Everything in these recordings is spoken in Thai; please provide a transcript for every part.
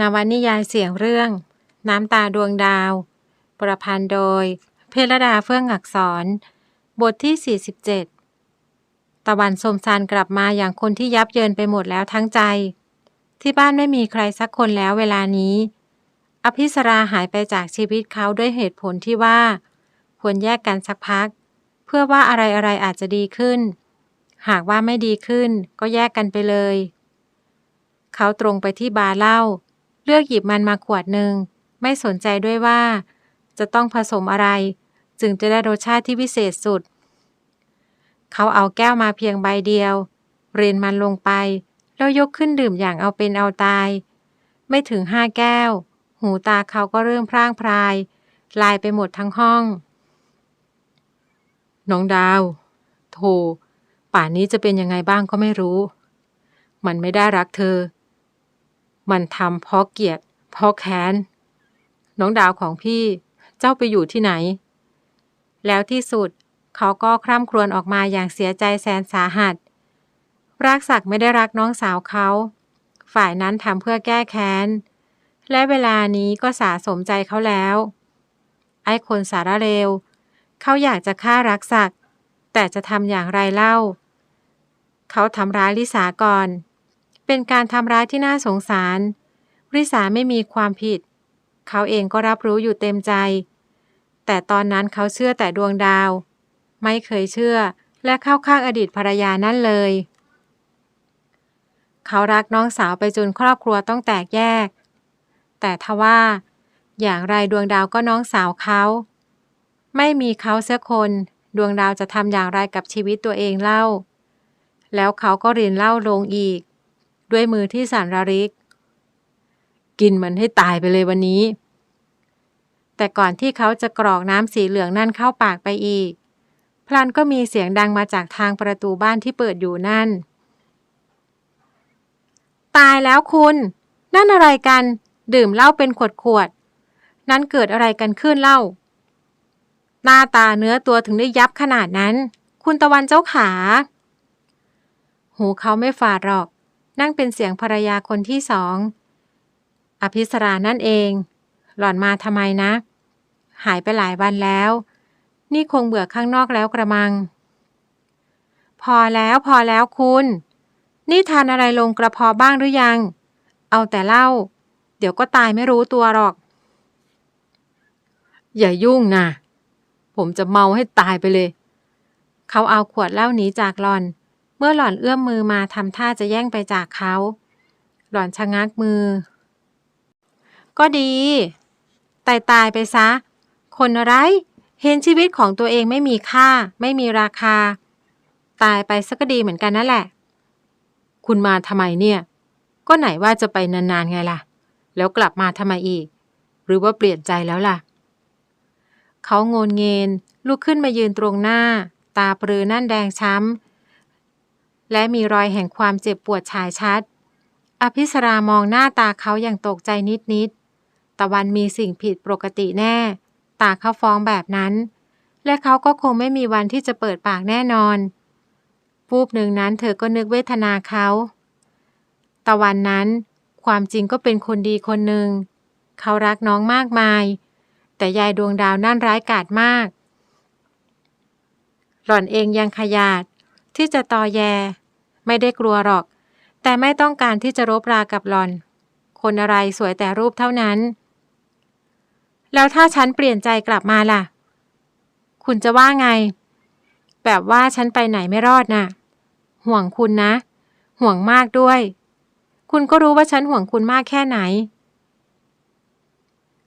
นวนิยายเสียงเรื่อง น้ำตาดวงดาว ประพันธ์โดย เพรดาเฟื่องอักษร บทที่ 47 ตะวันสมซานกลับมาอย่างคนที่ยับเยินไปหมดแล้วทั้งใจ ที่บ้านไม่มีใครสักคนแล้วเวลานี้ อภิสราหายไปจากชีวิตเขาด้วยเหตุผลที่ว่า ควรแยกกันสักพัก เพื่อว่าอะไรอะไรอาจจะดีขึ้น หากว่าไม่ดีขึ้นก็แยกกันไปเลย เขาตรงไปที่บาร์เหล้า เลือกหยิบมันมาขวดหนึ่ง ไม่สนใจด้วยว่า จะต้องผสมอะไร จึงจะได้รสชาติที่พิเศษสุด เขาเอาแก้วมาเพียงใบเดียว เรียนมันลงไป แล้วยกขึ้นดื่มอย่างเอาเป็นเอาตาย ไม่ถึงห้าแก้ว หูตาเขาก็เริ่มพร่างพราย ลายไปหมดทั้งห้อง น้องดาว โธ่ป่านนี้จะเป็นยังไงบ้างก็ไม่รู้ มันไม่ได้รักเธอ มันทำเพราะเกลียดเพราะแค้น น้องดาวของพี่ เจ้าไปอยู่ที่ไหน แล้วที่สุดเขาก็คร่ำครวญออกมาอย่างเสียใจแสนสาหัส รักศักดิ์ไม่ได้รักน้องสาวเขา ฝ่ายนั้นทำเพื่อแก้แค้น และเวลานี้ก็สาสมใจเขาแล้ว ไอ้คนสารเลว เขาอยากจะฆ่ารักศักดิ์แต่จะทำอย่างไรเล่า เขาทำร้ายลิสาก่อน เป็นการทำร้ายที่น่าสงสาร ริสาไม่มีความผิด เขาเองก็รับรู้อยู่เต็มใจ แต่ตอนนั้นเขาเชื่อแต่ดวงดาว ไม่เคยเชื่อและเข้าข้างอดีตภรรยานั่นเลย เขารักน้องสาวไปจนครอบครัวต้องแตกแยก แต่ทว่า อย่างไรดวงดาวก็น้องสาวเขา ไม่มีเขาเสียคน ดวงดาวจะทำอย่างไรกับชีวิตตัวเองเล่า แล้วเขาก็เรียนเล่าลงอีก ด้วยมือที่สั่นระริก กินมันให้ตายไปเลยวันนี้ แต่ก่อนที่เขาจะกรอกน้ำสีเหลืองนั่นเข้าปากไปอีก พลันก็มีเสียงดังมาจากทางประตูบ้านที่เปิดอยู่นั่น ตายแล้วคุณ นั่นอะไรกัน ดื่มเหล้าเป็นขวดขวดๆนั้นเกิดอะไรกันขึ้นเล่า หน้าตาเนื้อตัวถึงได้ยับขนาดนั้น คุณตะวันเจ้าขา หูเขาไม่ฝาดหรอก นั่งเป็นเสียงภรรยาคนที่สอง อภิสรานั่นเอง หล่อนมาทำไมนะ หายไปหลายวันแล้ว นี่คงเบื่อข้างนอกแล้วกระมัง พอแล้วพอแล้วคุณ นี่ทานอะไรลงกระเพาะบ้างหรือยัง เอาแต่เหล้าเดี๋ยวก็ตายไม่รู้ตัวหรอก อย่ายุ่งนะ ผมจะเมาให้ตายไปเลย เขาเอาขวดเหล้าหนีจากหลอน เมื่อหล่อนเอื้อมมือมาทำท่าจะแย่งไปจากเขา หล่อนชะงักมือ ก็ดี ตายตายไปซะ คนอะไร เห็นชีวิตของตัวเองไม่มีค่า ไม่มีราคา ตายไปสักก็ดีเหมือนกันนั่นแหละ คุณมาทำไมเนี่ย ก็ไหนว่าจะไปนานๆไงล่ะ แล้วกลับมาทำไมอีก หรือว่าเปลี่ยนใจแล้วล่ะ เขาโงนเงนลุกขึ้นมายืนตรงหน้า ตาปรือนั่นแดงช้ำ และมีรอยแห่งความเจ็บปวดฉายชัด อภิสรามองหน้าตาเขาอย่างตกใจนิดๆตะวันมีสิ่งผิดปกติแน่ ตาเขาฟ้องแบบนั้น และเขาก็คงไม่มีวันที่จะเปิดปากแน่นอนฟูบหนึ่งนั้นเธอก็นึกเวทนาเขา ตะวันนั้น ความจริงก็เป็นคนดีคนหนึ่ง เขารักน้องมากมาย แต่ยายดวงดาวนั่นร้ายกาจมาก หล่อนเองยังขยาด ที่จะตอแย ไม่ได้กลัวหรอก แต่ไม่ต้องการที่จะรบรากับหลอน คนอะไรสวยแต่รูปเท่านั้น แล้วถ้าฉันเปลี่ยนใจกลับมาล่ะ คุณจะว่าไง แบบว่าฉันไปไหนไม่รอดน่ะ ห่วงคุณนะ ห่วงมากด้วย คุณก็รู้ว่าฉันห่วงคุณมากแค่ไหน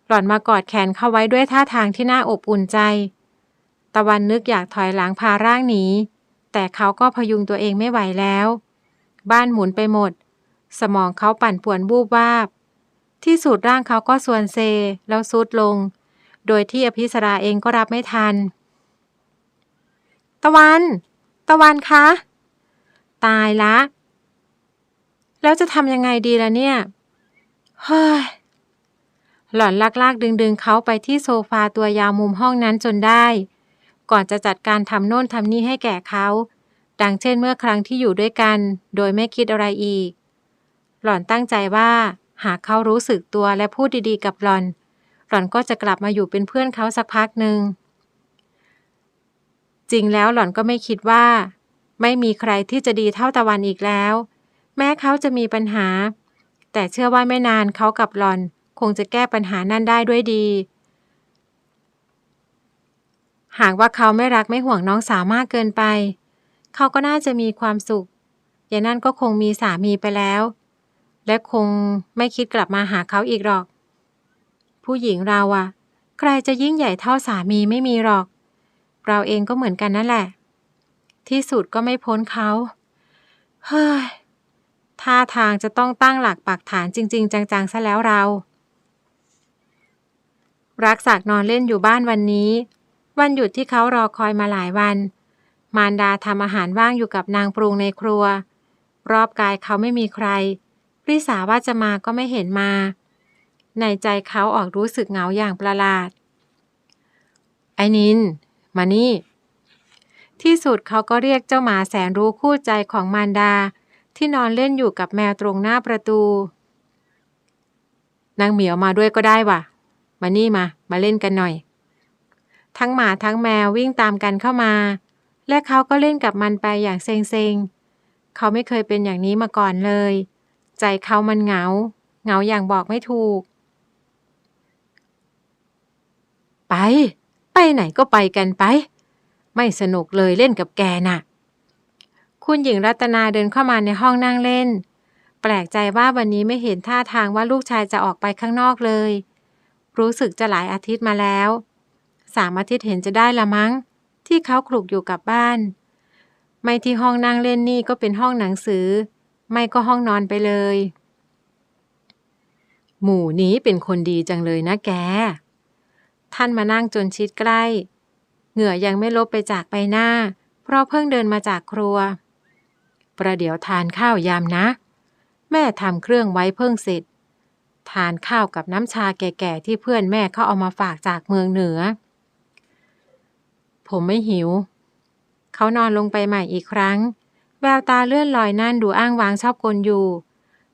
หล่อนมากอดแขนเขาไว้ด้วยท่าทางที่น่าอบอุ่นใจ ตะวันนึกอยากถอยหลังพาร่างหนี แต่เขาก็พยุงตัวเองไม่ไหวแล้ว บ้านหมุนไปหมด สมองเขาปั่นป่วนบูบวาบ ที่สุดร่างเขาก็ส่วนเซ แล้วซุดลง โดยที่อภิสราเองก็รับไม่ทัน ตะวัน ตะวันคะ ตายละ แล้วจะทำยังไงดีล่ะเนี่ย เฮ้ย หล่อนลากลากดึงดึงเขาไปที่โซฟาตัวยาวมุมห้องนั้นจนได้ ก่อนจะจัดการทำโน่นทำนี่ให้แก่เขา ดังเช่นเมื่อครั้งที่อยู่ด้วยกัน โดยไม่คิดอะไรอีก หล่อนตั้งใจว่า หากเขารู้สึกตัวและพูดดีๆ กับหลอน หล่อนก็จะกลับมาอยู่เป็นเพื่อนเขาสักพักหนึ่งจริงแล้วหล่อนก็ไม่คิดว่า ไม่มีใครที่จะดีเท่าตะวันอีกแล้ว แม้เขาจะมีปัญหา แต่เชื่อว่าไม่นานเขากับหล่อน คงจะแก้ปัญหานั้นได้ด้วยดี หากว่าเขาไม่รักไม่ห่วงน้องสาวมากเกินไป เขาก็น่าจะมีความสุขอย่างนั้นก็คงมีสามีไปแล้ว และคงไม่คิดกลับมาหาเขาอีกหรอก ผู้หญิงเราอะใครจะยิ่งใหญ่เท่าสามีไม่มีหรอก เราเองก็เหมือนกันนั่นแหละ ที่สุดก็ไม่พ้นเขา เฮ้ยท่าทางจะต้องตั้งหลักปักฐานจริง ๆ จังๆซะแล้วเรา รักษากนอนเล่นอยู่บ้านวันนี้ วันหยุดที่เขารอคอยมาหลายวัน มารดาทำอาหารว่างอยู่กับนางปรุงในครัว รอบกายเขาไม่มีใครริสาว่าจะมาก็ไม่เห็นมา ในใจเขาออกรู้สึกเหงาอย่างประหลาด ไอ้นิน มานี่ ที่สุดเขาก็เรียกเจ้าหมาแสนรู้คู่ใจของมารดา ที่นอนเล่นอยู่กับแมวตรงหน้าประตู นางเหมียวมาด้วยก็ได้ว่ะ มานี่มา มาเล่นกันหน่อย ทั้งหมาทั้งแมววิ่งตามกันเข้ามา และเขาก็เล่นกับมันไปอย่างเซ็งๆ เขาไม่เคยเป็นอย่างนี้มาก่อนเลย ใจเขามันเหงา เหงาอย่างบอกไม่ถูก ไป ไปไหนก็ไปกันไป ไม่สนุกเลยเล่นกับแกน่ะ คุณหญิงรัตนาเดินเข้ามาในห้องนั่งเล่น แปลกใจว่าวันนี้ไม่เห็นท่าทางว่าลูกชายจะออกไปข้างนอกเลย รู้สึกจะหลายอาทิตย์มาแล้ว สามอาทิตย์เห็นจะได้ละมั้ง ที่เขาคลุกอยู่กับบ้าน ไม่ที่ห้องนั่งเล่นนี่ก็เป็นห้องหนังสือ ไม่ก็ห้องนอนไปเลย หมู่นี้เป็นคนดีจังเลยนะแก ท่านมานั่งจนชิดใกล้ เหงื่อยังไม่ลบไปจากใบหน้า เพราะเพิ่งเดินมาจากครัว ประเดี๋ยวทานข้าวยามนะ แม่ทำเครื่องไว้เพิ่งเสร็จทานข้าวกับน้ำชาแก่ๆที่เพื่อนแม่เขาเอามาฝากจากเมืองเหนือ ผมไม่หิว เขานอนลงไปใหม่อีกครั้ง แววตาเลื่อนลอยนั่นดูอ้างวางชอบกลอยู่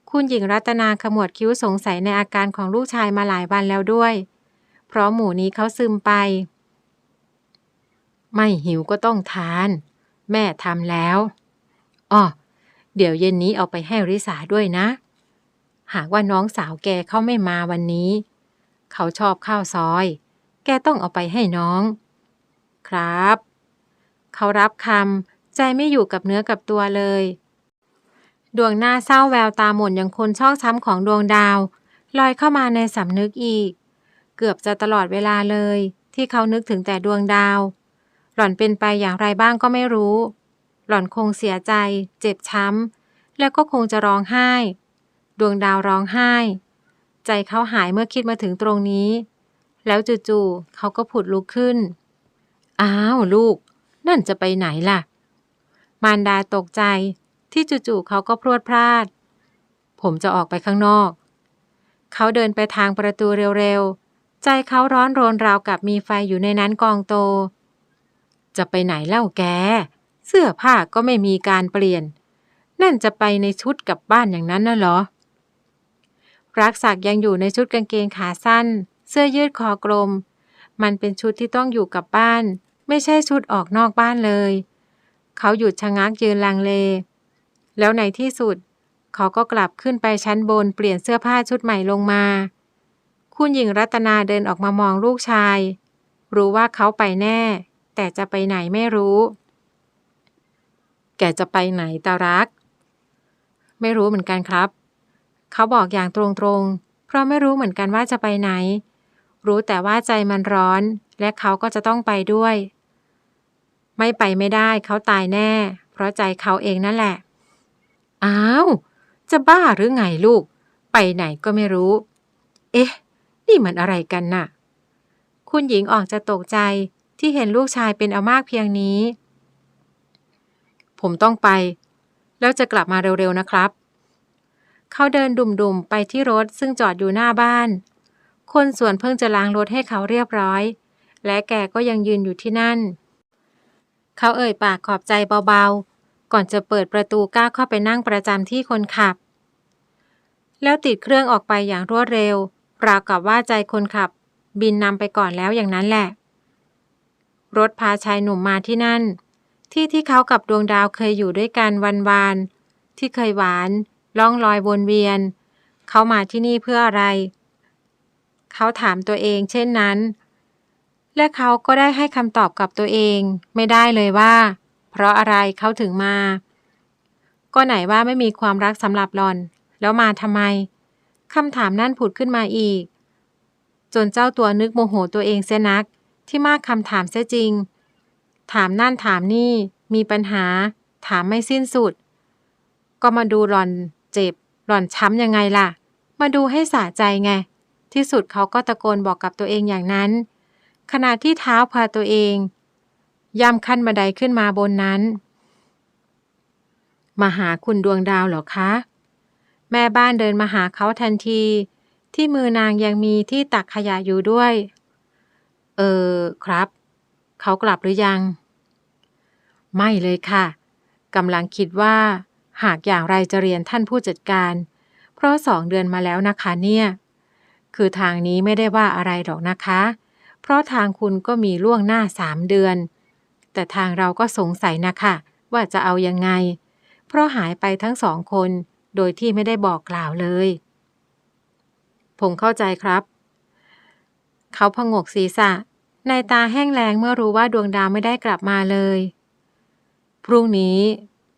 คุณหญิงรัตนาขมวดคิ้วสงสัยในอาการของลูกชายมาหลายวันแล้วด้วย เพราะหมูนี้เขาซึมไป ไม่หิวก็ต้องทาน แม่ทำแล้วอ้อเดี๋ยวเย็นนี้เอาไปให้ริสาด้วยนะ หากว่าน้องสาวแกเขาไม่มาวันนี้ เขาชอบข้าวซอย แกต้องเอาไปให้น้อง ครับ เขารับคำใจไม่อยู่กับเนื้อกับตัวเลย ดวงหน้าเศร้าแววตาหม่นอย่างคนชอกช้ำของดวงดาว ลอยเข้ามาในสำนึกอีก เกือบจะตลอดเวลาเลย ที่เขานึกถึงแต่ดวงดาว หล่อนเป็นไปอย่างไรบ้างก็ไม่รู้ หล่อนคงเสียใจ เจ็บช้ำแล้วก็คงจะร้องไห้ ดวงดาวร้องไห้ ใจเขาหายเมื่อคิดมาถึงตรงนี้แล้วจู่ๆเขาก็ผุดลุกขึ้น อ้าวลูก นั่นจะไปไหนล่ะ มารดาตกใจที่จู่ๆเขาก็พรวดพลาด ผมจะออกไปข้างนอก เขาเดินไปทางประตูเร็วๆ ใจเขาร้อนรนราวกับมีไฟอยู่ในนั้นกองโต จะไปไหนเล่าแก เสื้อผ้าก็ไม่มีการเปลี่ยน นั่นจะไปในชุดกลับบ้านอย่างนั้นน่ะเหรอ รักศักยังอยู่ในชุดกางเกงขาสั้น เสื้อยืดคอกลม มันเป็นชุดที่ต้องอยู่กับบ้าน ไม่ใช่ชุดออกนอกบ้านเลย เขาหยุดชะงักยืนลังเล แล้วในที่สุด เขาก็กลับขึ้นไปชั้นบนเปลี่ยนเสื้อผ้าชุดใหม่ลงมา คุณหญิงรัตนาเดินออกมามองลูกชาย รู้ว่าเขาไปแน่ แต่จะไปไหนไม่รู้ แกจะไปไหนตารัก ไม่รู้เหมือนกันครับ เขาบอกอย่างตรงๆ เพราะไม่รู้เหมือนกันว่าจะไปไหนรู้แต่ว่าใจมันร้อน และเขาก็จะต้องไปด้วย ไม่ไปไม่ได้เขาตายแน่ เพราะใจเขาเองนั่นแหละ อ้าว จะบ้าหรือไงลูก ไปไหนก็ไม่รู้ เอ๊ะ นี่มันอะไรกันน่ะ คุณหญิงออกจะตกใจที่เห็นลูกชายเป็นอามากเพียงนี้ ผมต้องไป แล้วจะกลับมาเร็วๆนะครับ เขาเดินดุ่มๆไปที่รถซึ่งจอดอยู่หน้าบ้าน คนส่วนเพิ่งจะล้างรถให้เขาเรียบร้อย และแกก็ยังยืนอยู่ที่นั่น เขาเอ่ยปากขอบใจเบาๆ ก่อนจะเปิดประตูก้าวเข้าไปนั่งประจำที่คนขับ แล้วติดเครื่องออกไปอย่างรวดเร็ว ราวกับว่าใจคนขับ บินนำไปก่อนแล้วอย่างนั้นแหละ รถพาชายหนุ่มมาที่นั่น ที่ที่เขากับดวงดาวเคยอยู่ด้วยกันวันวานๆที่เคยหวาน ล่องลอยวนเวียน เขามาที่นี่เพื่ออะไร เขาถามตัวเองเช่นนั้น และเขาก็ได้ให้คำตอบกับตัวเอง ไม่ได้เลยว่า เพราะอะไรเขาถึงมา ก็ไหนว่าไม่มีความรักสำหรับหลอน แล้วมาทำไมคำถามนั่นผุดขึ้นมาอีก จนเจ้าตัวนึกโมโหตัวเองเสียนัก ที่มากคำถามเสียจริง ถามนั่นถามนี่ มีปัญหา ถามไม่สิ้นสุด ก็มาดูหล่อนเจ็บ หล่อนช้ำยังไงล่ะ มาดูให้สะใจไง ที่สุดเขาก็ตะโกนบอกกับตัวเองอย่างนั้น ขณะที่เท้าพาตัวเอง ย่ำขั้นบันไดขึ้นมาบนนั้น มาหาคุณดวงดาวเหรอคะ แม่บ้านเดินมาหาเขาทันที ที่มือนางยังมีที่ตักขยะอยู่ด้วย เออครับ เขากลับหรือยัง ไม่เลยค่ะกำลังคิดว่า หากอย่างไรจะเรียนท่านผู้จัดการ เพราะสองเดือนมาแล้วนะคะเนี่ย คือทางนี้ไม่ได้ว่าอะไรหรอกนะคะ เพราะทางคุณก็มีล่วงหน้าสามเดือน แต่ทางเราก็สงสัยนะคะว่าจะเอายังไง เพราะหายไปทั้งสองคน โดยที่ไม่ได้บอกกล่าวเลย ผมเข้าใจครับ เขาพงกศีรษะ ในตาแห้งแล้งเมื่อรู้ว่าดวงดาวไม่ได้กลับมาเลย พรุ่งนี้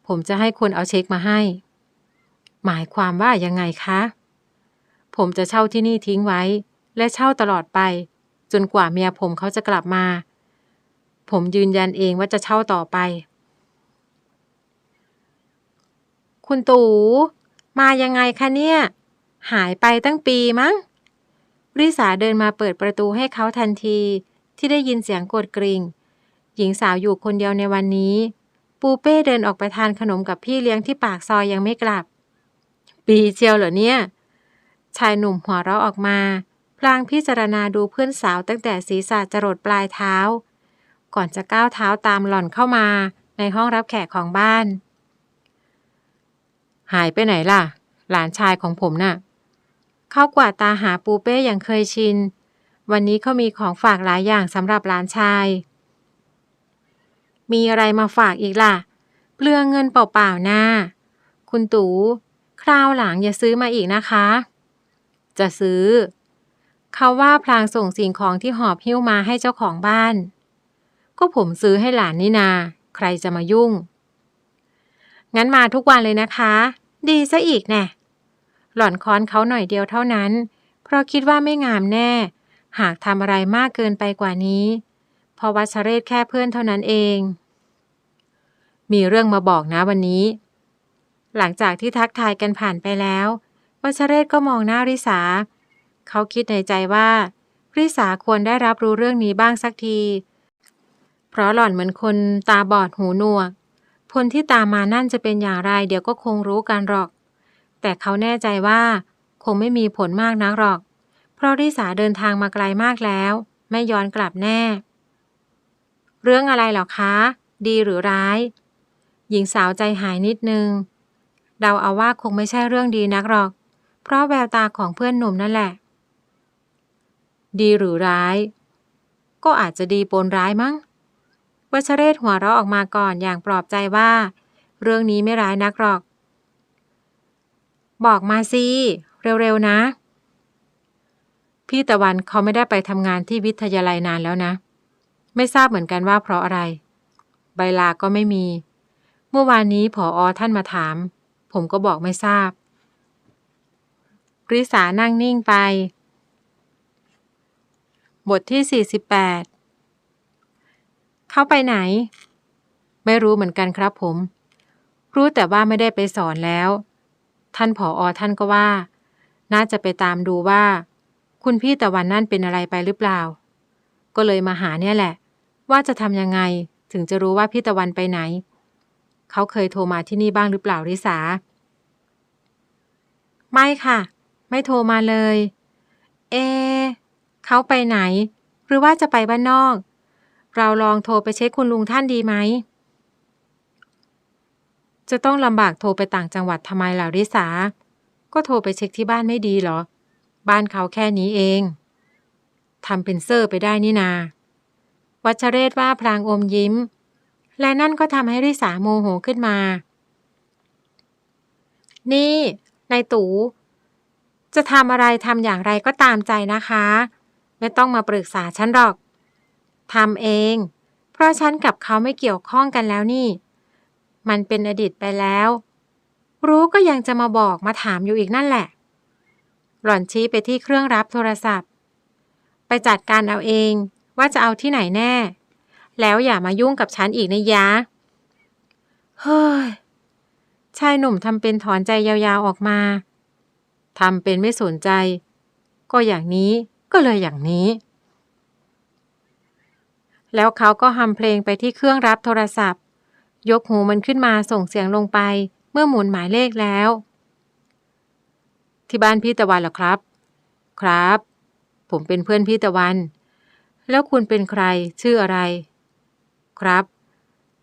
ผมจะให้คนเอาเช็คมาให้ หมายความว่ายังไงคะ ผมจะเช่าที่นี่ทิ้งไว้ และเช่าตลอดไป จนกว่าเมียผมเขาจะกลับมา ผมยืนยันเองว่าจะเช่าต่อไป คุณตู่มายังไงคะเนี่ย หายไปตั้งปีมั้ง ริสาเดินมาเปิดประตูให้เขาทันทีที่ได้ยินเสียงกดกริ่ง หญิงสาวอยู่คนเดียวในวันนี้ ปูเป้เดินออกไปทานขนมกับพี่เลี้ยงที่ปากซอยยังไม่กลับ ปีเชียวเหรอเนี่ย ชายหนุ่มหัวเราะออกมา พลางพิจารณาดูเพื่อนสาวตั้งแต่ศีรษะจรดปลายเท้า ก่อนจะก้าวเท้าตามหล่อนเข้ามาในห้องรับแขกของบ้าน หายไปไหนล่ะ หลานชายของผมน่ะเขากวาดตาหาปูเป้อย่างเคยชิน วันนี้เขามีของฝากหลายอย่างสำหรับหลานชาย มีอะไรมาฝากอีกล่ะ เปลืองเงินเปล่าๆหน้า คุณตูคราวหลังอย่าซื้อมาอีกนะคะ จะซื้อ เขาว่าพลางส่งสิ่งของที่หอบหิ้วมาให้เจ้าของบ้าน ก็ผมซื้อให้หลานนี่นา ใครจะมายุ่ง งั้นมาทุกวันเลยนะคะ ดีซะอีกแน่หล่อนค้อนเขาหน่อยเดียวเท่านั้น เพราะคิดว่าไม่งามแน่ หากทำอะไรมากเกินไปกว่านี้พราะวัชเรศแค่เพื่อนเท่านั้นเอง มีเรื่องมาบอกนะวันนี้ หลังจากที่ทักทายกันผ่านไปแล้ว วัชเรศก็มองหน้าริสา เขาคิดในใจว่าริสาควรได้รับรู้เรื่องนี้บ้างสักที เพราะหล่อนเหมือนคนตาบอดหูหนวกผลที่ตามมานั่นจะเป็นอย่างไร เดี๋ยวก็คงรู้กันหรอก แต่เขาแน่ใจว่า คงไม่มีผลมากนักหรอก เพราะริสาเดินทางมาไกลมากแล้ว ไม่ย้อนกลับแน่ เรื่องอะไรหรอคะ ดีหรือร้าย หญิงสาวใจหายนิดนึงเดาเอาว่าคงไม่ใช่เรื่องดีนักหรอก เพราะแววตาของเพื่อนหนุ่มนั่นแหละ ดีหรือร้าย ก็อาจจะดีปนร้ายมั้งวัชเรศหัวเราะออกมาก่อนอย่างปลอบใจว่า เรื่องนี้ไม่ร้ายนักหรอก บอกมาสิ เร็วๆนะ พี่ตะวันเขาไม่ได้ไปทำงานที่วิทยาลัยนานแล้วนะ ไม่ทราบเหมือนกันว่าเพราะอะไร ใบลาก็ไม่มี เมื่อวานนี้ผออท่านมาถาม ผมก็บอกไม่ทราบริสานั่งนิ่งไป บทที่ 48 เขาไปไหน ไม่รู้เหมือนกันครับผม รู้แต่ว่าไม่ได้ไปสอนแล้ว ท่านผออท่านก็ว่า น่าจะไปตามดูว่า คุณพี่ตะวันนั่นเป็นอะไรไปหรือเปล่า ก็เลยมาหาเนี่ยแหละ ว่าจะทำยังไงถึงจะรู้ว่าพี่ตะวันไปไหน เขาเคยโทรมาที่นี่บ้างหรือเปล่าริสา ไม่ค่ะ ไม่โทรมาเลย เอ เขาไปไหน หรือว่าจะไปบ้านนอก เราลองโทรไปเช็คคุณลุงท่านดีไหม จะต้องลำบากโทรไปต่างจังหวัดทำไมล่ะริสา ก็โทรไปเช็คที่บ้านไม่ดีเหรอ บ้านเขาแค่นี้เองทำเป็นเซอร์ไปได้นี่นา วัชเรศว่าพลางอมยิ้ม และนั่นก็ทำให้ริสาโมโหขึ้นมา นี่นายตูจะทำอะไรทำอย่างไรก็ตามใจนะคะ ไม่ต้องมาปรึกษาฉันหรอกทำเอง เพราะฉันกับเขาไม่เกี่ยวข้องกันแล้วนี่ มันเป็นอดีตไปแล้ว รู้ก็ยังจะมาบอกมาถามอยู่อีกนั่นแหละ หล่อนชี้ไปที่เครื่องรับโทรศัพท์ ไปจัดการเอาเองว่าจะเอาที่ไหนแน่ แล้วอย่ามายุ่งกับฉันอีกนะยะ เฮ้ย ชายหนุ่มทำเป็นถอนใจยาวๆออกมาทำเป็นไม่สนใจ ก็อย่างนี้ ก็เลยอย่างนี้ แล้วเขาก็ฮัมเพลงไปที่เครื่องรับโทรศัพท์ ยกหูมันขึ้นมาส่งเสียงลงไป เมื่อหมุนหมายเลขแล้ว ที่บ้านพี่ตะวันเหรอครับ ครับ ผมเป็นเพื่อนพี่ตะวัน แล้วคุณเป็นใครชื่ออะไร ครับ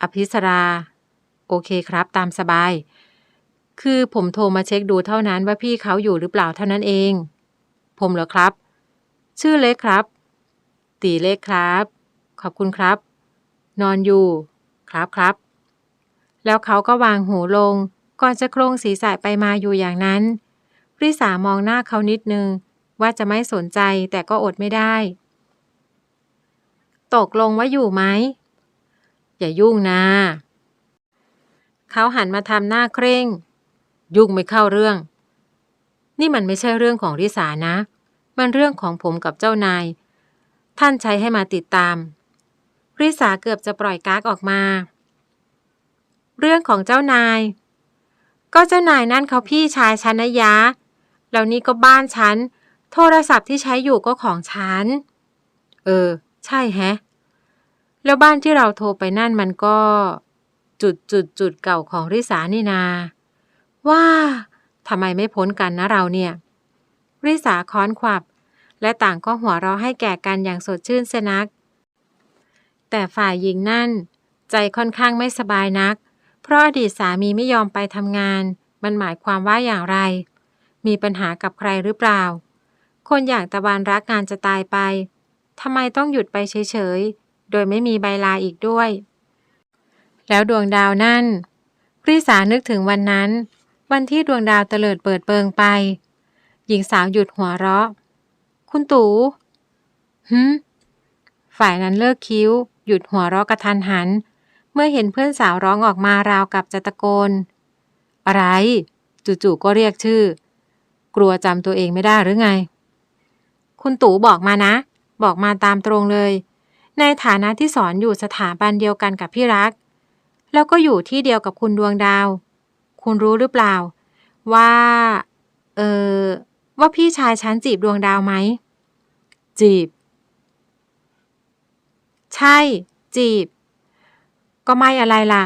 อภิสรา โอเคครับตามสบายคือผมโทรมาเช็คดูเท่านั้นว่าพี่เขาอยู่หรือเปล่าเท่านั้นเอง ผมเหรอครับ ชื่อเล็กครับ ตีเล็กครับ ขอบคุณครับ นอนอยู่ ครับครับ แล้วเขาก็วางหูลง ก่อนจะโครงศีรษะไปมาอยู่อย่างนั้นริสามองหน้าเขานิดนึง ว่าจะไม่สนใจแต่ก็อดไม่ได้ ตกลงว่าอยู่ไหม อย่ายุ่งนะเขาหันมาทำหน้าเคร่ง ยุ่งไม่เข้าเรื่อง นี่มันไม่ใช่เรื่องของริสานะ มันเรื่องของผมกับเจ้านาย ท่านใช้ให้มาติดตาม ริสาเกือบจะปล่อยกากออกมา เรื่องของเจ้านาย ก็เจ้านายนั่นเขาพี่ชายฉันนะยะ แล้วนี่ก็บ้านฉัน โทรศัพท์ที่ใช้อยู่ก็ของฉัน เออ ใช่แฮะ แล้วบ้านที่เราโทรไปนั่นมันก็ จุดจุดจุดเก่าของริสานี่นา ว่าทำไมไม่พ้นกันนะเราเนี่ย ริสาค้อนขวับ และต่างก็หัวเราะให้แก่กันอย่างสดชื่นเสนัก แต่ฝ่ายหญิงนั่น ใจค่อนข้างไม่สบายนัก เพราะอดีตสามีไม่ยอมไปทำงาน มันหมายความว่าอย่างไร มีปัญหากับใครหรือเปล่า คนอย่างตะวันรักงานจะตายไปทำไมต้องหยุดไปเฉยๆ โดยไม่มีใบลาอีกด้วย แล้วดวงดาวนั่นริสานึกถึงวันนั้น วันที่ดวงดาวเตลิดเปิดเปิงไป หญิงสาวหยุดหัวเราะ คุณตู่หืมฝ่ายนั้นเลิกคิ้ว หยุดหัวเราะกระทันหัน เมื่อเห็นเพื่อนสาวร้องออกมาราวกับจะตะโกน อะไร จู่ๆก็เรียกชื่อ กลัวจำตัวเองไม่ได้หรือไง คุณตู่บอกมานะ บอกมาตามตรงเลย ในฐานะที่สอนอยู่สถาบันเดียวกันกับพี่รัก แล้วก็อยู่ที่เดียวกับคุณดวงดาว คุณรู้หรือเปล่า ว่า เออ ว่าพี่ชายฉันจีบดวงดาวไหม จีบ ใช่ จีบ ก็ไม่อะไรล่ะ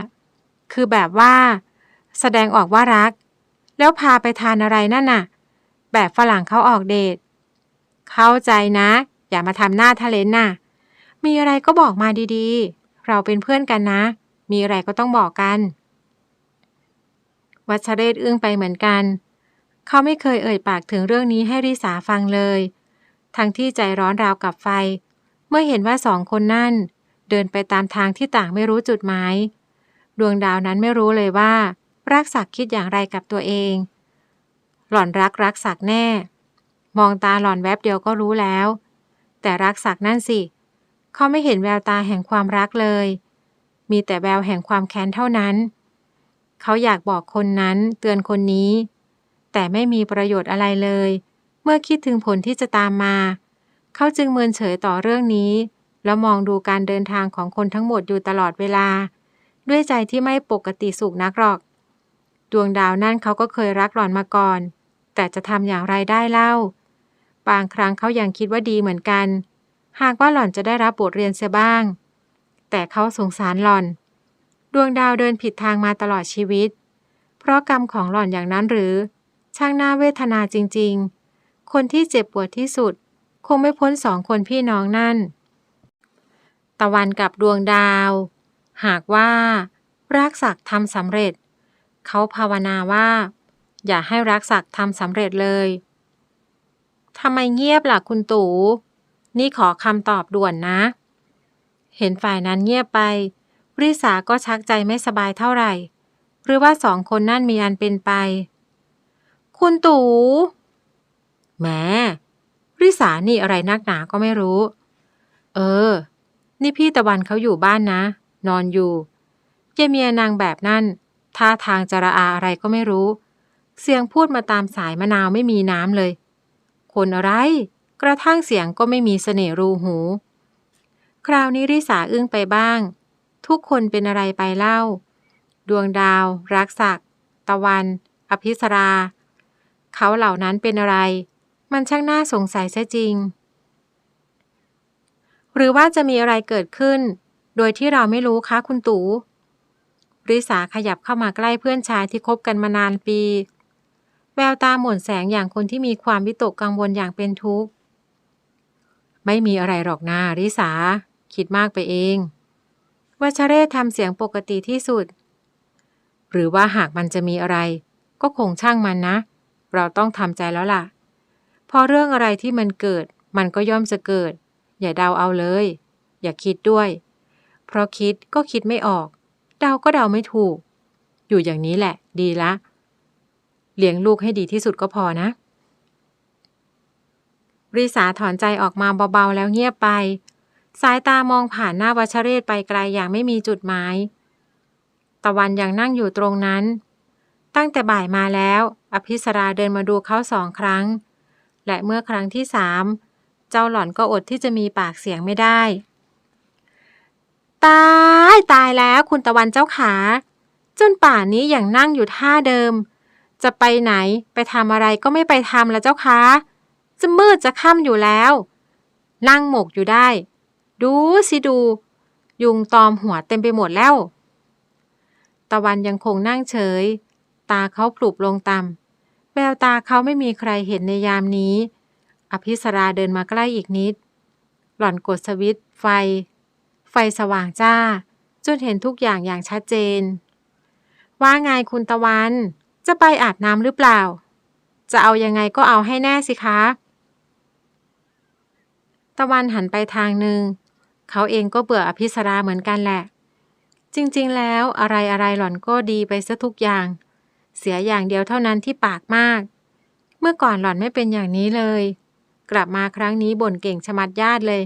คือแบบว่า แสดงออกว่ารัก แล้วพาไปทานอะไรนั่นน่ะ แบบฝรั่งเขาออกเดท เข้าใจนะ อย่ามาทำหน้าทะเลนน่ะ มีอะไรก็บอกมาดีๆ เราเป็นเพื่อนกันนะ มีอะไรก็ต้องบอกกัน วัชเรศอึ้งไปเหมือนกัน เขาไม่เคยเอ่ยปากถึงเรื่องนี้ให้ริสาฟังเลย ทั้งที่ใจร้อนราวกับไฟ เมื่อเห็นว่าสองคนนั่น เดินไปตามทางที่ต่างไม่รู้จุดหมาย ดวงดาวนั้นไม่รู้เลยว่า รักศักคิดอย่างไรกับตัวเอง หล่อนรักรักศักแน่ มองตาหล่อนแวบเดียวก็รู้แล้ว แต่รักศักนั่นสิ เขาไม่เห็นแววตาแห่งความรักเลย มีแต่แววแห่งความแค้นเท่านั้น เขาอยากบอกคนนั้นเตือนคนนี้ แต่ไม่มีประโยชน์อะไรเลย เมื่อคิดถึงผลที่จะตามมา เขาจึงเมินเฉยต่อเรื่องนี้ แล้วมองดูการเดินทางของคนทั้งหมดอยู่ตลอดเวลา ด้วยใจที่ไม่ปกติสุขนักหรอก ดวงดาวนั่นเขาก็เคยรักหล่อนมาก่อน แต่จะทำอย่างไรได้เล่า บางครั้งเขายังคิดว่าดีเหมือนกัน หากว่าหล่อนจะได้รับบทเรียนเสียบ้าง แต่เขาสงสารหล่อน ดวงดาวเดินผิดทางมาตลอดชีวิต เพราะกรรมของหล่อนอย่างนั้นหรือ ช่างน่าเวทนาจริง ๆ คนที่เจ็บปวดที่สุด คงไม่พ้นสองคนพี่น้องนั่น ตะวันกับดวงดาว หากว่ารักศักดิ์ทำสำเร็จ เขาภาวนาว่า อย่าให้รักศักดิ์ทำสำเร็จเลยทำไมเงียบล่ะคุณตู่ นี่ขอคำตอบด่วนนะ เห็นฝ่ายนั้นเงียบไป ริสาก็ชักใจไม่สบายเท่าไหร่ หรือว่าสองคนนั่นมีอันเป็นไป คุณตู่แหมริสานี่อะไรนักหนาก็ไม่รู้ เออ นี่พี่ตะวันเขาอยู่บ้านนะ นอนอยู่เยเมียนางแบบนั่นท่าทางจระอาอะไรก็ไม่รู้ เสียงพูดมาตามสายมะนาวไม่มีน้ำเลย คนอะไร กระทั่งเสียงก็ไม่มีเสน่ห์รูหู คราวนี้ริสาอึ้งไปบ้าง ทุกคนเป็นอะไรไปเล่า ดวงดาว รักศักดิ์ตะวัน อภิสรา เขาเหล่านั้นเป็นอะไร มันช่างน่าสงสัยซะจริง หรือว่าจะมีอะไรเกิดขึ้น โดยที่เราไม่รู้คะคุณตูริสาขยับเข้ามาใกล้เพื่อนชายที่คบกันมานานปี แววตาหม่นแสงอย่างคนที่มีความวิตกกังวลอย่างเป็นทุกข์ ไม่มีอะไรหรอกนาริสา คิดมากไปเองวัชเรศทำเสียงปกติที่สุด หรือว่าหากมันจะมีอะไร ก็คงช่างมันนะ เราต้องทำใจแล้วล่ะ พอเรื่องอะไรที่มันเกิด มันก็ย่อมจะเกิด อย่าเดาเอาเลย อย่าคิดด้วย เพราะคิดก็คิดไม่ออก เดาก็เดาไม่ถูก อยู่อย่างนี้แหละ ดีละ เลี้ยงลูกให้ดีที่สุดก็พอนะริสาถอนใจออกมาเบาๆแล้วเงียบไป สายตามองผ่านหน้าวัชเรศไปไกลอย่างไม่มีจุดหมาย ตะวันยังนั่งอยู่ตรงนั้น ตั้งแต่บ่ายมาแล้ว อภิสราเดินมาดูเขาสองครั้ง และเมื่อครั้งที่สามเจ้าหล่อนก็อดที่จะมีปากเสียงไม่ได้ ตายตายแล้วคุณตะวันเจ้าขา จนป่านนี้อย่างนั่งอยู่ท่าเดิม จะไปไหนไปทำอะไรก็ไม่ไปทำแล้วเจ้าคะจะมืดจะค่ำอยู่แล้ว นั่งหมกอยู่ได้ ดูสิดู ยุงตอมหัวเต็มไปหมดแล้ว ตะวันยังคงนั่งเฉย ตาเขาปลุบลงต่ำแววตาเขาไม่มีใครเห็นในยามนี้ อภิสราเดินมาใกล้อีกนิด หล่อนกดสวิตช์ไฟ ไฟสว่างจ้า จนเห็นทุกอย่างอย่างชัดเจน ว่าไงคุณตะวัน จะไปอาบน้ำหรือเปล่า จะเอายังไงก็เอาให้แน่สิคะ ตะวันหันไปทางหนึ่ง เขาเองก็เบื่ออภิสราเหมือนกันแหละจริงๆ แล้วอะไรอะไรหล่อนก็ดีไปซะทุกอย่าง เสียอย่างเดียวเท่านั้นที่ปากมาก เมื่อก่อนหล่อนไม่เป็นอย่างนี้เลย กลับมาครั้งนี้บ่นเก่งชะมัดญาติเลย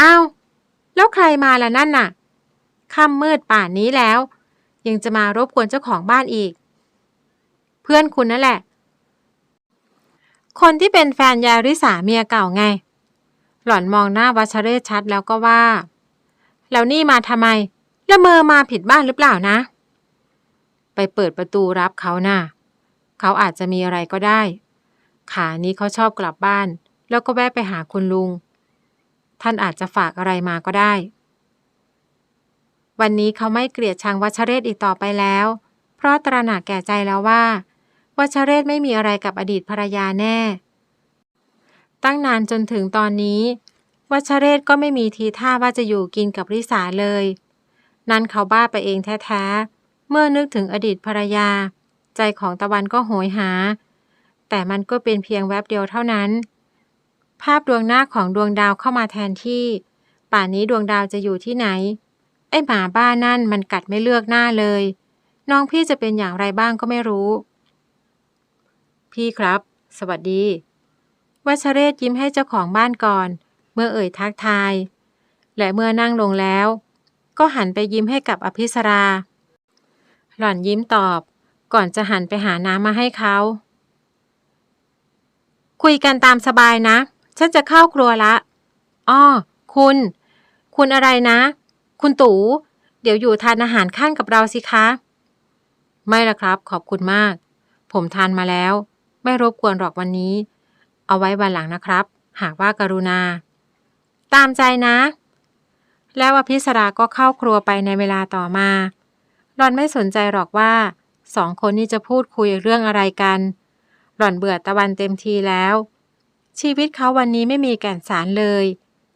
อ้าวแล้วใครมาล่ะนั่นน่ะค่ำมืดป่านนี้แล้ว ยังจะมารบกวนเจ้าของบ้านอีก เพื่อนคุณนั่นแหละ คนที่เป็นแฟนยาริสาเมียเก่าไง หล่อนมองหน้าวัชเรศชัดแล้วก็ว่า แล้วนี่มาทำไมละเมอมาผิดบ้านหรือเปล่านะ ไปเปิดประตูรับเขานะ่ะ เขาอาจจะมีอะไรก็ได้ ขานี้เขาชอบกลับบ้าน แล้วก็แวะไปหาคุณลุง ท่านอาจจะฝากอะไรมาก็ได้ วันนี้เขาไม่เกลียดชังวัชเรศอีกต่อไปแล้ว เพราะตระหนักแก่ใจแล้วว่า วัชเรศไม่มีอะไรกับอดีตภรรยาแน่ ตั้งนานจนถึงตอนนี้วัชเรศก็ไม่มีทีท่าว่าจะอยู่กินกับริสาเลย นั่นเขาบ้าไปเองแท้ๆ เมื่อนึกถึงอดีตภรรยา ใจของตะวันก็โหยหา แต่มันก็เป็นเพียงแวบเดียวเท่านั้น ภาพดวงหน้าของดวงดาวเข้ามาแทนที่ ป่านนี้ดวงดาวจะอยู่ที่ไหน ไอ้หมาบ้านั่นมันกัดไม่เลือกหน้าเลย น้องพี่จะเป็นอย่างไรบ้างก็ไม่รู้ พี่ครับ สวัสดีวัชเรศยิ้มให้เจ้าของบ้านก่อน เมื่อเอ่ยทักทาย และเมื่อนั่งลงแล้ว ก็หันไปยิ้มให้กับอภิสรา หล่อนยิ้มตอบ ก่อนจะหันไปหาน้ำมาให้เขา คุยกันตามสบายนะ ฉันจะเข้าครัวละอ้อคุณ คุณอะไรนะ คุณตู่เดี๋ยวอยู่ทานอาหารข้างกับเราสิคะ ไม่ละครับ ขอบคุณมาก ผมทานมาแล้ว ไม่รบกวนหรอกวันนี้ เอาไว้วันหลังนะครับ หากว่ากรุณา ตามใจนะ แล้วอภิสราก็เข้าครัวไปในเวลาต่อมา หล่อนไม่สนใจหรอกว่าสองคนนี้จะพูดคุยเรื่องอะไรกัน หล่อนเบื่อตะวันเต็มทีแล้ว ชีวิตเขาวันนี้ไม่มีแก่นสารเลย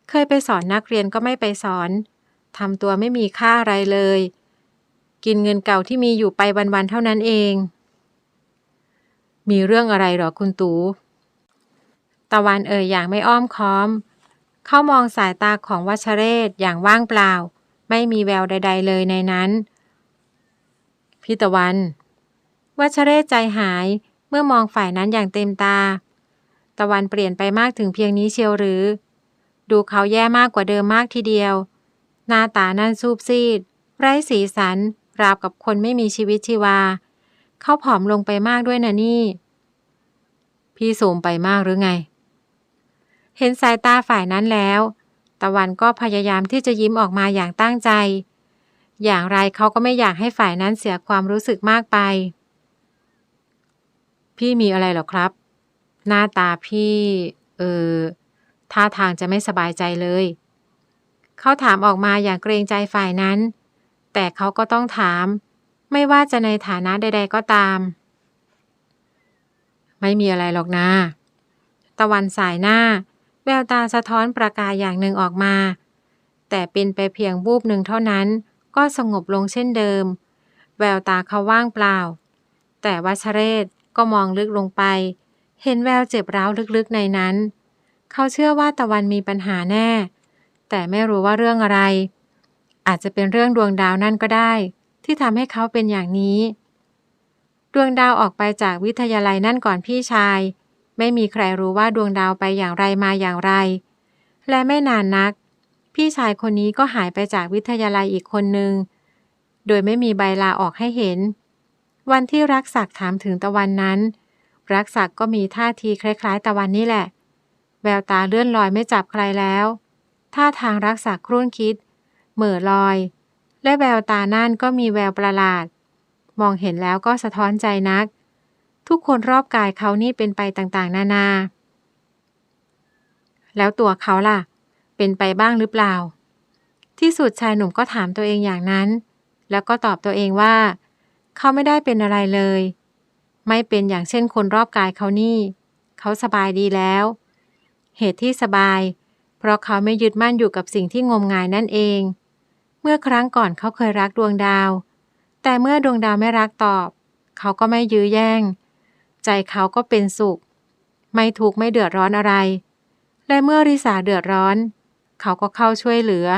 เคยไปสอนนักเรียนก็ไม่ไปสอนทำตัวไม่มีค่าอะไรเลย กินเงินเก่าที่มีอยู่ไปวันๆเท่านั้นเอง มีเรื่องอะไรหรอคุณตูตะวันเอ่ยอย่างไม่อ้อมค้อม เขามองสายตาของวัชเรศอย่างว่างเปล่า ไม่มีแววใด ๆ เลยในนั้น พี่ตะวันวัชเรศใจหายเมื่อมองฝ่ายนั้นอย่างเต็มตา ตะวันเปลี่ยนไปมากถึงเพียงนี้เชียวหรือ ดูเขาแย่มากกว่าเดิมมากทีเดียว หน้าตานั่นซูบซีด ไร้สีสัน ราวกับคนไม่มีชีวิตชีวา เขาผอมลงไปมากด้วยนะนี่ พี่โสมไปมากหรือไง เห็นสายตาฝ่ายนั้นแล้ว ตะวันก็พยายามที่จะยิ้มออกมาอย่างตั้งใจ อย่างไรเขาก็ไม่อยากให้ฝ่ายนั้นเสียความรู้สึกมากไป พี่มีอะไรหรอครับ หน้าตาพี่ เออท่าทางจะไม่สบายใจเลย เขาถามออกมาอย่างเกรงใจฝ่ายนั้น แต่เขาก็ต้องถาม ไม่ว่าจะในฐานะใด ๆ ก็ตาม ไม่มีอะไรหรอกนะ ตะวันสายหน้า แววตาสะท้อนประกายอย่างหนึ่งออกมา แต่เป็นไปเพียงบูบหนึ่งเท่านั้น ก็สงบลงเช่นเดิม แววตาเขาว่างเปล่า แต่วัชเรศก็มองลึกลงไป เห็นแววเจ็บร้าวลึกๆในนั้น เขาเชื่อว่าตะวันมีปัญหาแน่ แต่ไม่รู้ว่าเรื่องอะไร อาจจะเป็นเรื่องดวงดาวนั่นก็ได้ ที่ทำให้เขาเป็นอย่างนี้ ดวงดาวออกไปจากวิทยาลัยนั่นก่อนพี่ชาย ไม่มีใครรู้ว่าดวงดาวไปอย่างไรมาอย่างไร และไม่นานนัก พี่ชายคนนี้ก็หายไปจากวิทยาลัยอีกคนหนึ่งโดยไม่มีใบลาออกให้เห็น วันที่รักศักถามถึงตะวันนั้น รักศักก็มีท่าทีคล้ายๆ ตะวันนี่แหละ แววตาเลื่อนลอยไม่จับใครแล้ว ท่าทางรักศักครุ่นคิด เหม่อลอย และแววตานั่นก็มีแววประหลาด มองเห็นแล้วก็สะท้อนใจนัก ทุกคนรอบกายเขานี่เป็นไปต่างๆ นานา แล้วตัวเขาล่ะเเป็นไปบ้างหรือเปล่า ที่สุดชายหนุ่มก็ถามตัวเองอย่างนั้น แล้วก็ตอบตัวเองว่า เขาไม่ได้เป็นอะไรเลย ไม่เป็นอย่างเช่นคนรอบกายเขานี่ เขาสบายดีแล้ว เหตุที่สบาย เพราะเขาไม่ยึดมั่นอยู่กับสิ่งที่งมงายนั่นเอง เมื่อครั้งก่อนเขาเคยรักดวงดาว แต่เมื่อดวงดาวไม่รักตอบ เขาก็ไม่ยื้อแย่ง ใจเขาก็เป็นสุข ไม่ทุกข์ไม่เดือดร้อนอะไรและเมื่อริสาเดือดร้อน เขาก็เข้าช่วยเหลือ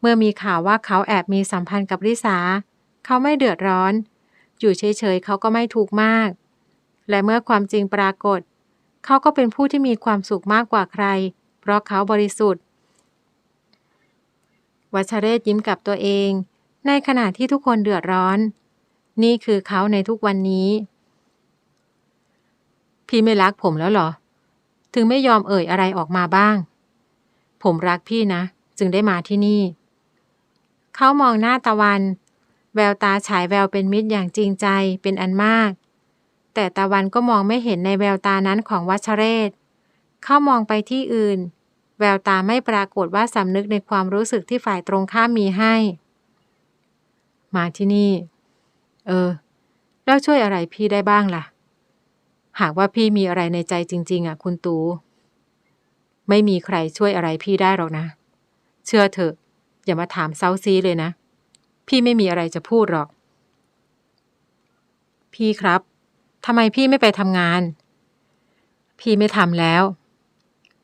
เมื่อมีข่าวว่าเขาแอบมีสัมพันธ์กับริสาเขาไม่เดือดร้อน อยู่เฉยๆเขาก็ไม่ทุกข์มาก และเมื่อความจริงปรากฏ เขาก็เป็นผู้ที่มีความสุขมากกว่าใคร เพราะเขาบริสุทธิ์วัชเรศยิ้มกับตัวเอง ในขณะที่ทุกคนเดือดร้อน นี่คือเขาในทุกวันนี้ พี่ไม่รักผมแล้วเหรอ ถึงไม่ยอมเอ่ยอะไรออกมาบ้าง ผมรักพี่นะ จึงได้มาที่นี่ เขามองหน้าตะวัน แววตาฉายแววเป็นมิตรอย่างจริงใจเป็นอันมาก แต่ตะวันก็มองไม่เห็นในแววตานั้นของวัชเรศ เขามองไปที่อื่น แววตาไม่ปรากฏว่าสำนึกในความรู้สึกที่ฝ่ายตรงข้ามมีให้ มาที่นี่ เออ แล้วช่วยอะไรพี่ได้บ้างล่ะ หากว่าพี่มีอะไรในใจจริง ๆ อะ คุณตู ไม่มีใครช่วยอะไรพี่ได้หรอกนะ เชื่อเถอะ อย่ามาถามเซาซีเลยนะ พี่ไม่มีอะไรจะพูดหรอก พี่ครับทำไมพี่ไม่ไปทำงาน พี่ไม่ทำแล้ว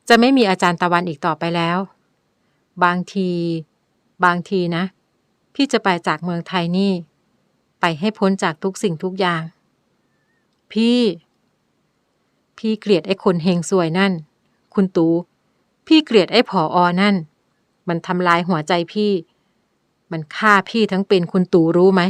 จะไม่มีอาจารย์ตะวันอีกต่อไปแล้ว บางที บางทีนะ พี่จะไปจากเมืองไทยนี่ ไปให้พ้นจากทุกสิ่งทุกอย่าง พี่ พี่เกลียดไอ้คนเฮงซวยนั่น คุณตู พี่เกลียดไอ้ผออนั่น มันทำลายหัวใจพี่ มันฆ่าพี่ทั้งเป็นคุณตู่รู้ไหม